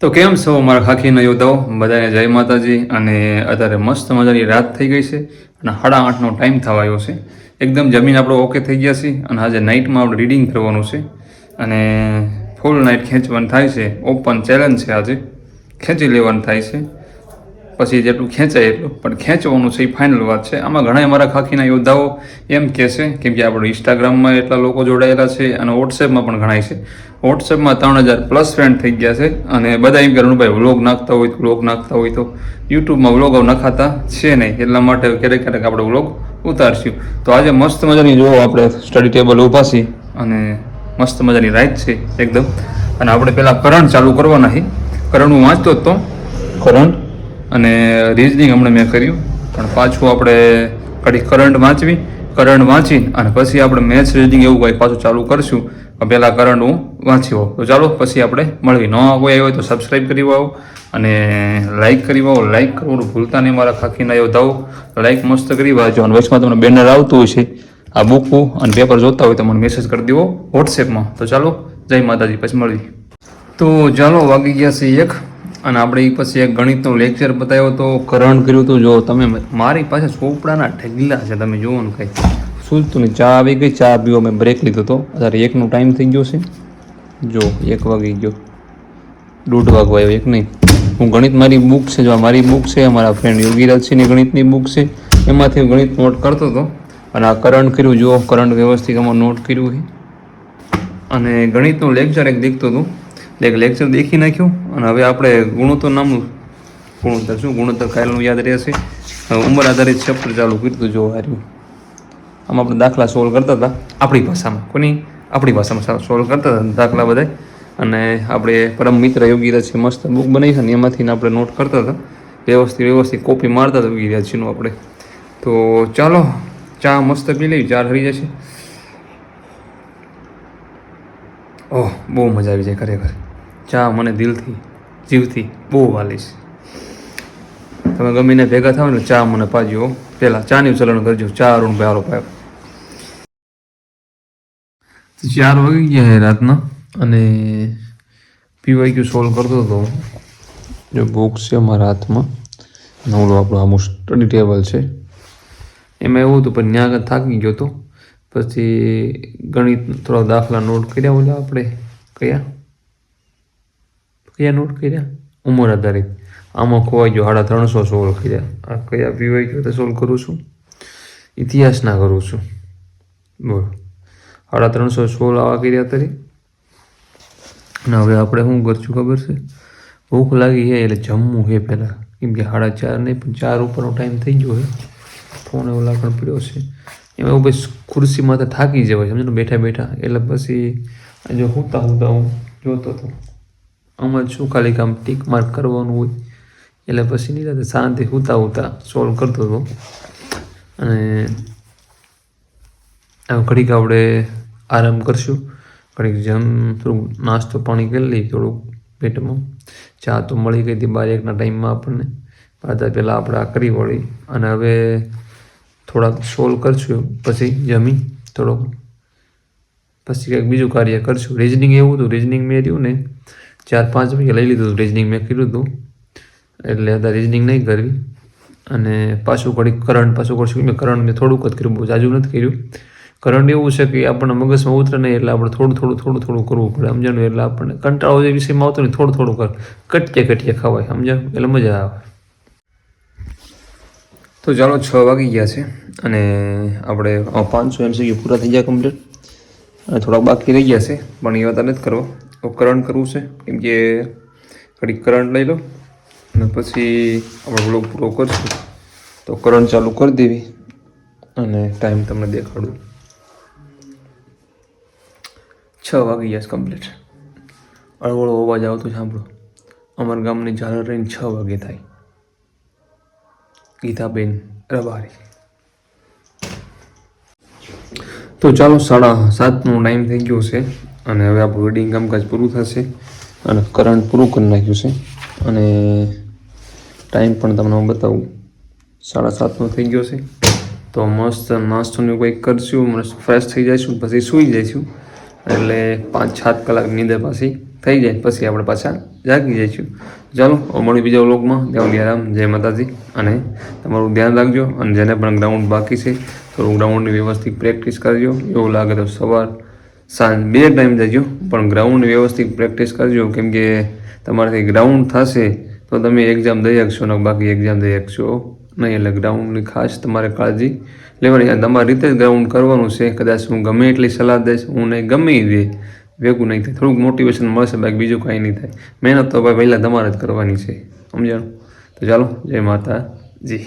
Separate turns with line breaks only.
તો કેમ છો મારા ખાખીના યોદ્ધાઓ બધાને જય માતાજી અને અત્યારે મસ્ત મજાની રાત થઈ ગઈ છે અને સાડા આઠનો ટાઈમ થવા આવ્યો છે. એકદમ જમીન આપણો ઓકે થઈ ગયા છે અને આજે નાઇટમાં આપણે રીડિંગ કરવાનું છે. અને ફૂલ નાઇટ ખેંચવાનું થાય છે. ઓપન ચેલેન્જ છે આજે. ખેંચી લેવાનું થાય છે. પછી જેટલું ખેંચાય એટલું. પણ ખેંચવાનું છે એ ફાઇનલ વાત છે. આમાં ઘણા મારા ખાખીના યોદ્ધાઓ એમ કહે છે, કેમ કે આપણે ઇન્સ્ટાગ્રામમાં એટલા લોકો જોડાયેલા છે અને વોટ્સએપમાં પણ ઘણા છે. વોટ્સએપમાં ત્રણ હજાર પ્લસ ફ્રેન્ડ થઈ ગયા છે અને બધા એમ કે ભાઈ વ્લોગ નાખતા હોય તો વ્લોગ નાખતા હોય તો યુટ્યુબમાં વ્લોગો નખાતા છે નહીં. એટલા માટે ક્યારેક ક્યારેક આપણે વ્લોગ ઉતારશું. તો આજે મસ્ત મજાની જોવો આપણે સ્ટડી ટેબલ ઊભા છીએ અને મસ્ત મજાની રાઈટ છે એકદમ. અને આપણે પહેલાં કરંટ ચાલુ કરવાના છે. કરંટ હું વાંચતો જ તો. કરંટ? અને રિઝનિંગ હમણાં મેં કર્યું. પણ પાછું આપણે કડી કરંટ વાંચવી કરંટ વાંચી અને પછી આપણે મેથ્સ રીડિંગ એવું કંઈ પાછું ચાલુ કરશું. પહેલાં કરંટ હું વાંચ્યો. તો ચાલો, પછી આપણે મળવી. ન કોઈ આવ્યો હોય તો સબસ્ક્રાઈબ કરી આવો અને લાઈક કરી આવો લાઈક કરવાનું ભૂલતા નહીં મારા ખાખીના યોદ્ધાઓ. લાઈક મસ્ત કરી વાંચો. અને વચમાં તમને બેનર આવતું હોય છે આ બુકું અને પેપર જોતા હોય તો મને મેસેજ કરી દેવો વોટ્સએપમાં તો ચાલો, જય માતાજી. પછી મળવી. તો ચાલો, વાગી ગયા છે એક. અને આપણે એ પછી એક ગણિતનો લેક્ચર બતાવ્યો તો કરણ કર્યું હતું જો તમે મારી પાસે ચોપડાના ઢગલા છે, તમે જુઓ ને કંઈ. સુલતું નહીં ચા આવી ગઈ, ચા પીવો મેં બ્રેક લીધો હતો અત્યારે એકનો ટાઈમ થઈ ગયો છે. જો, એક વાગી ગયો. દોઢ વાગવા આવ્યો, એક નહીં. હું ગણિત મારી બુક છે, જો મારી બુક છે, અમારા ફ્રેન્ડ યોગીરાજસિંહની ગણિતની બુક છે. એમાંથી હું ગણિત નોટ કરતો હતો. અને આ કરંટ કર્યું, જુઓ કરંટ વ્યવસ્થિત આમાં નોટ કર્યું છે. અને ગણિતનું લેક્ચર એક દીખતું હતું. એક લેક્ચર દેખી નાખ્યું અને હવે આપણે ગુણોત્તર નામનું ગુણોત્તર શું? ગુણોત્તર કાયલનું યાદ રહેશે. ઉંમર આધારિત ચેપ્ટર ચાલુ કર્યું જોવા હાર્યું. આમાં આપણે દાખલા સોલ્વ કરતા હતા. આપણી ભાષામાં. કોની? આપણી ભાષામાં સોલ્વ કરતા હતા દાખલા બધા અને આપણે પરમ મિત્ર યોગીરા છે મસ્ત બુક બનાવી છે ને એમાંથી આપણે નોટ કરતા હતા. વ્યવસ્થિત વ્યવસ્થિત કોપી મારતા હતા યોગીરાજજીનું આપણે. તો ચાલો, ચા મસ્ત પી લઈ ચાર હરી જશે. ઓહ, બહુ મજા આવી જાય ખરેખર. ચા મને દિલથી, જીવથી બહુ વાલીશ તમે ગમીને ભેગા થાવ ને ચા મને પાજો. પહેલાં ચાની ચલણ કરજો. ચા અરુણ ભાઈ આરો પાયો. ચાર વાગી ગયા હે રાતના અને પીવાય ક્યુ સોલ્વ કરતો હતો જો બોક્સ છે મારા હાથમાં. નવલો આપણું આમું સ્ટડી ટેબલ છે. એમાં એવું હતું પણ ત્યાં આગળ થાકી ગયો હતો પછી ગણિત થોડા દાખલા નોટ કર્યા, ઓલા આપણે કયા? કયા નોટ કર્યા? ઉંમર આધારિત. આમાં ખોવાઈ ગયો, સાડા ત્રણસો સોલ્વ કર્યા. આ કયા પીવાઈ ગયો તો સોલ્વ કરું છું? ઇતિહાસના કરું છું. બોલો. સાડા ત્રણસો સોળ આવા કર્યા તરી અને હવે આપણે શું કરશું ખબર છે? ભૂખ લાગી છે, એટલે જમવું છે પહેલાં. કેમ કે સાડા ચાર નહીં, પણ ચાર ઉપરનો ટાઈમ થઈ ગયો છે. ફોન એવો લાગણ પડ્યો છે. એમાં એવું બસ ખુરશીમાં તો થાકી જવાય સમજો બેઠા બેઠા. એટલે પછી જો હુતા હુતા હું જોતો હતો. આમાં શું ખાલી કામ ટીક માર્ક કરવાનું હોય? એટલે પછી નહીં શાંતિ હુતા હુતા સોલ્વ કરતો હતો. અને ઘડીક આપણે આરામ કરશું. ઘડીક જમ, થોડુંક નાસ્તો પાણી કરી લઈએ થોડુંક પેટમાં. ચા તો મળી ગઈ હતી બાર એકના ટાઈમમાં આપણને. પાછા પહેલાં આપણે આ કરી વળી. અને હવે થોડાક સોલ્વ કરશું પછી જમી થોડોક. પછી કંઈક બીજું કાર્ય કરશું. રિઝનિંગ એવું હતું. રિઝનિંગ મેં રહ્યું ને ચાર પાંચ વાગે લઈ લીધું હતું. રિઝનિંગ મેં કર્યું હતું. એટલે અત્યારે રિઝનિંગ નહીં કરવી. અને પાછું ઘડીક કરંટ પાછું કરશું. મેં કરંટ મેં થોડુંક જ કર્યું. બહુ જાજુ નથી કર્યું. કરંટ એવું છે કે આપણને મગજમાં ઉતરે નહીં એટલે આપણે થોડું થોડું થોડું થોડું કરવું પડે. સમજાણું એટલે આપણને કંટાળો જે વિષયમાં આવતો ને, થોડું થોડું કર. કટકે કટકે ખવાય. સમજાણું એટલે મજા આવે. તો ચાલો છ વાગી ગયા છે અને આપણે પાંચસો એમસીક્યુ પૂરા થઈ ગયા કમ્પ્લીટ અને થોડાક બાકી રહી ગયા છે, પણ એ વાત નથી કરવા. કરંટ કરવું છે, કેમ કે ઘડીક કરંટ લઈ લો. અને પછી આપણે બ્લોગ પૂરો કરશું. તો કરંટ ચાલુ કરી દેવી અને ટાઈમ તમને દેખાડું. છ વાગી ગયા છે કમ્પ્લીટ અળવળો અવાજ આવતો સાંભળો. અમારા ગામની ઝાલર રહીને છ વાગે થાય. ગીતાબેન રબારી. તો ચાલો સાડા સાતનો ટાઈમ થઈ ગયો છે અને હવે આપણું રીડિંગ કામકાજ પૂરું થશે અને કરંટ પૂરું કરી નાખ્યું છે અને ટાઈમ પણ તમને હું બતાવું. સાડા સાતનો થઈ ગયો છે. તો મસ્ત નાસ્તોનું કંઈક કરશું, મસ્ત ફ્રેશ થઈ જઈશું, પછી સૂઈ જઈશું. એટલે પાંચ સાત કલાક નીંદર પાછી થઈ જાય, પછી આપણે પાછા જાગી જઈશું. ચાલો મળી બીજા વ્લોગમાં. ત્યાં આરામ. જય માતાજી. અને તમારું ધ્યાન રાખજો અને જેને પણ ગ્રાઉન્ડ બાકી છે, થોડું ગ્રાઉન્ડની વ્યવસ્થિત પ્રેક્ટિસ કરજો. એવું લાગે તો સવાર સાંજ બે ટાઈમ જજો, પણ ગ્રાઉન્ડ વ્યવસ્થિત પ્રેક્ટિસ કરજો. કેમ કે તમારાથી ગ્રાઉન્ડ થશે તો તમે એક્ઝામ દઈ શકશો, ને બાકી એક્ઝામ દઈ શકશો. નહીં, એટલે ગ્રાઉન્ડની ખાસ તમારે કાળજી લેવાની. તમારી રીતે જ ગ્રાઉન્ડ કરવાનું છે. કદાચ હું ગમે એટલી સલાહ દઈશ, હું નહીં, ગમે એ ભેગું નહીં થાય. થોડુંક મોટિવેશન મળશે, બાકી બીજું કાંઈ નહીં થાય. મહેનત તો ભાઈ પહેલાં તમારે જ કરવાની છે. સમજાણું? તો ચાલો, જય માતાજી.